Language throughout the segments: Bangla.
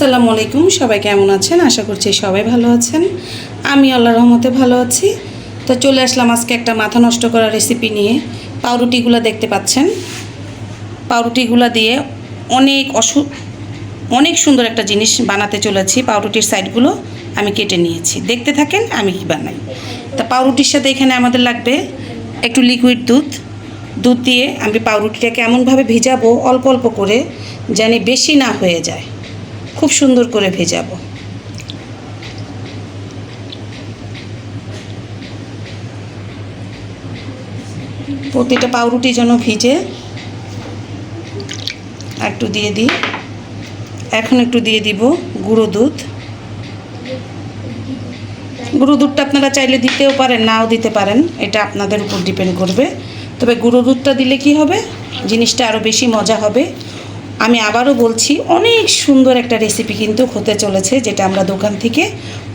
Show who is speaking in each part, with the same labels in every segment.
Speaker 1: আসসালামু আলাইকুম, সবাই কেমন আছেন? আশা করছি সবাই ভালো আছেন। আমি আল্লাহ রহমতে ভালো আছি। তো চলে আসলাম আজকে একটা মাথা নষ্ট করা রেসিপি নিয়ে। পাউরুটিগুলো দেখতে পাচ্ছেন। পাউরুটিগুলো দিয়ে অনেক অসু, অনেক সুন্দর একটা জিনিস বানাতে চলেছি পাউরুটির সাইডগুলো। আমি কেটে নিয়েছি। দেখতে থাকেন, আমি কি বানাই। তা পাউরুটির সাথে এখানে আমাদের লাগবে একটু লিকুইড দুধ। দুধ দিয়ে আমি পাউরুটিটাকে এমনভাবে ভেজাবো, অল্প অল্প করে, যেন বেশি না হয়ে যায়। খুব সুন্দর করে ভেজাবো। প্রতিটা পাউরুটি যেন ভিজে একটু দিয়ে দিই। এখন একটু দিয়ে দিব গুঁড়ো দুধ। গুঁড়ো দুধটা আপনারা চাইলে দিতেও পারেন, নাও দিতে পারেন, এটা আপনাদের উপর ডিপেন্ড করবে। তবে গুঁড়ো দুধটা দিলে কি হবে? জিনিসটা আরও বেশি মজা হবে। আমি আবারও বলছি, অনেক সুন্দর একটা রেসিপি কিন্তু হতে চলেছে, যেটা আমরা দোকান থেকে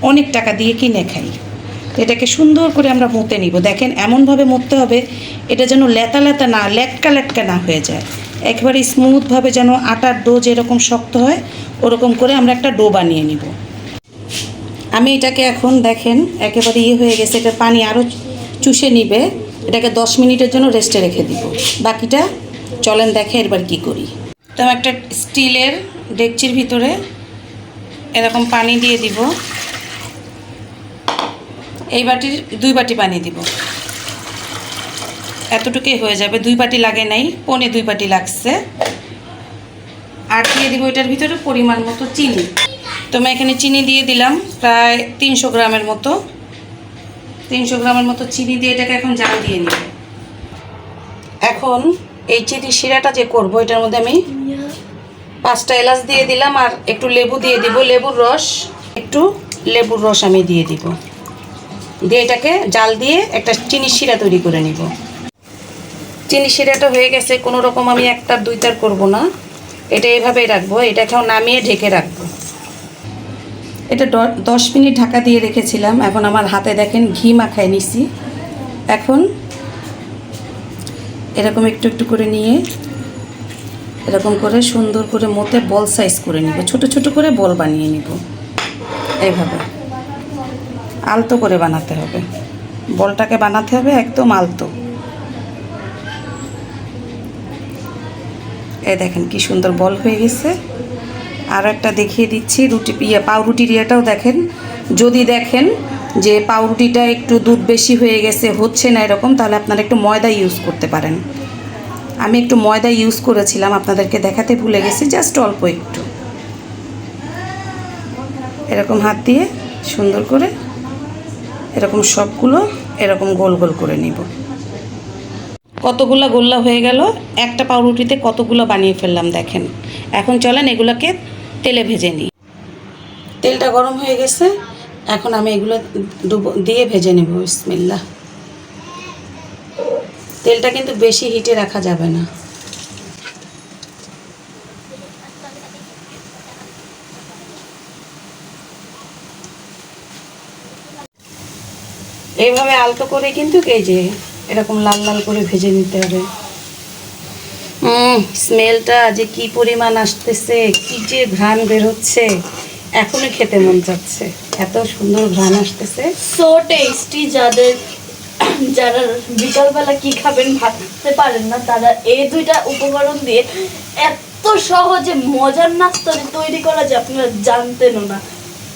Speaker 1: অনেক টাকা দিয়ে কিনে খাই। এটাকে সুন্দর করে আমরা মুতে নিব। দেখেন, এমনভাবে মুততে হবে, এটা যেন লেতা লেতা না, লেটকা লেটকা না হয়ে যায়। একেবারে স্মুথভাবে যেন আটার ডো যেরকম শক্ত হয়, ওরকম করে আমরা একটা ডো বানিয়ে নিব। আমি এটাকে এখন দেখেন, একেবারে ইয়ে হয়ে গেছে এটা পানি আরও চুষে নিবে। এটাকে দশ মিনিটের জন্য রেস্টে রেখে দিব। বাকিটা, চলেন দেখে এবার কি করি। তো একটা স্টিলের ডেকচির ভিতরে এরকম পানি দিয়ে দিব। এই বাটির দুই বাটি পানি দিব। এতটুকুই হয়ে যাবে। দুই বাটি লাগে নাই, পনে দুই বাটি লাগছে। আর দিয়ে দিব এটার ভিতরে পরিমাণ মতো চিনি। তো আমি এখানে চিনি দিয়ে দিলাম প্রায় তিনশো গ্রামের মতো। তিনশো গ্রামের মতো চিনি দিয়ে এটাকে এখন জাল দিয়ে নিব। এখন এই চিনি শিরাটা যে করব, এটার মধ্যে আমি পাঁচটা এলাচ দিয়ে দিলাম আর একটু লেবু দিয়ে দিব, লেবুর রস। একটু লেবুর রস আমি দিয়ে দিব। দিয়ে এটাকে জাল দিয়ে একটা চিনি শিরা তৈরি করে নিব। চিনি শিরাটা হয়ে গেছে, কোনো রকম আমি একটা, দুইটার করব না। এটা এভাবেই রাখব, এটাকেও নামিয়ে ঢেকে রাখব। এটা দশ মিনিট ঢাকা দিয়ে রেখেছিলাম, এখন আমার হাতে দেখেন ঘি মাখায় নিছি। এখন এরকম একটু একটু করে নিয়ে, এরকম করে সুন্দর করে মতে বল সাইজ করে নিব। ছোট ছোট করে বল বানিয়ে নিব। এইভাবে। আলতো করে বানাতে হবে। বলটাকে বানাতে হবে একদম আলতো। এই দেখেন কি সুন্দর বল হয়ে গেছে। আর একটা দেখিয়ে দিচ্ছি, রুটি ইয়ে পাউরুটির ইয়েটাও দেখেন। যদি দেখেন যে পাউরুটিটা একটু দুধ বেশি হয়ে গেছে, হচ্ছে না এরকম, তাহলে আপনারা একটু ময়দা ইউজ করতে পারেন। আমি একটু ময়দা ইউজ করেছিলাম, আপনাদেরকে দেখাতে ভুলে গেছি জাস্ট অল্প একটু। এরকম হাত দিয়ে সুন্দর করে এরকম সবগুলো এরকম গোল গোল করে নিব। কতগুলো গোল্লা হয়ে গেল, একটা পাউরুটিতে কতগুলো বানিয়ে ফেললাম দেখেন। এখন চলেন এগুলোকে তেলে ভেজে নিই। তেলটা গরম হয়ে গেছে এখন আমি এগুলো দিয়ে ভেজে নেব বিসমিল্লা তেলটা কিন্তু বেশি হিটে রাখা যাবে না। এইভাবে আলতো করে কিন্তু এই যে এরকম লাল লাল করে ভেজে নিতে হবে। হুম স্মেলটা যে কি পরিমাণ আসতেছে, কি যে ঘ্রাণ বের হচ্ছে এখনই খেতে মন যাচ্ছে এত সুন্দর ঘ্রাণ আসতেছে।
Speaker 2: সো টেস্টি যাদের যারা বিকালবেলা কি খাবেন ভাবতে পারেন না তারা এই দুইটা উপকরণ দিয়ে এত সহজে মজার নাস্তা তৈরি করা যে আপনারা জানতেনও না।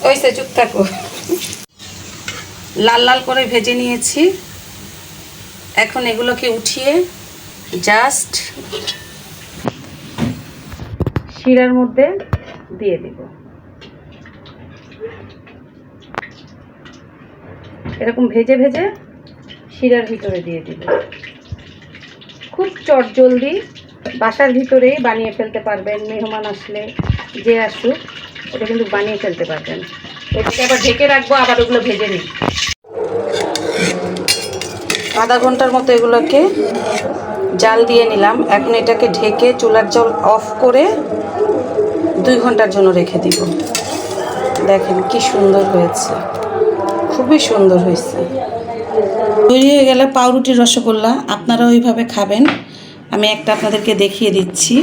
Speaker 1: ওইসে চুপ থাকো। লাল লাল করে ভেজে নিয়েছি। এখন এগুলোকে উঠিয়ে জাস্ট শিরার মধ্যে দিয়ে দিব। এরকম ভেজে ভেজে শিরার ভিতরে দিয়ে দিব। খুব চটজলদি বাসার ভিতরেই বানিয়ে ফেলতে পারবেন, মেহমান আসলে যে আসুক, এটা কিন্তু বানিয়ে ফেলতে পারবেন। এটাকে আবার ঢেকে রাখব, আবার ওগুলো ভেজে নিই। আধা ঘণ্টার মতো এগুলোকে জাল দিয়ে নিলাম। এখন এটাকে ঢেকে চুলার জল অফ করে দুই ঘণ্টার জন্য রেখে দিব। দেখেন কি সুন্দর হয়েছে। খুবই সুন্দর হয়েছে। তৈরি হয়ে গেলে পাউরুটির রসগোল্লা, আপনারা ওইভাবে খাবেন। আমি একটা আপনাদেরকে দেখিয়ে দিচ্ছি।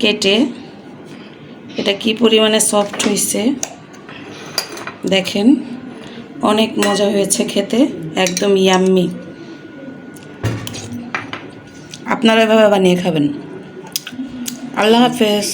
Speaker 1: কেটে। এটা কি পরিমাণে সফট হয়েছে দেখেন, অনেক মজা হয়েছে খেতে, একদম ইয়াম্মি আপনারা এভাবে বানিয়ে খাবেন। আল্লাহ হাফেজ।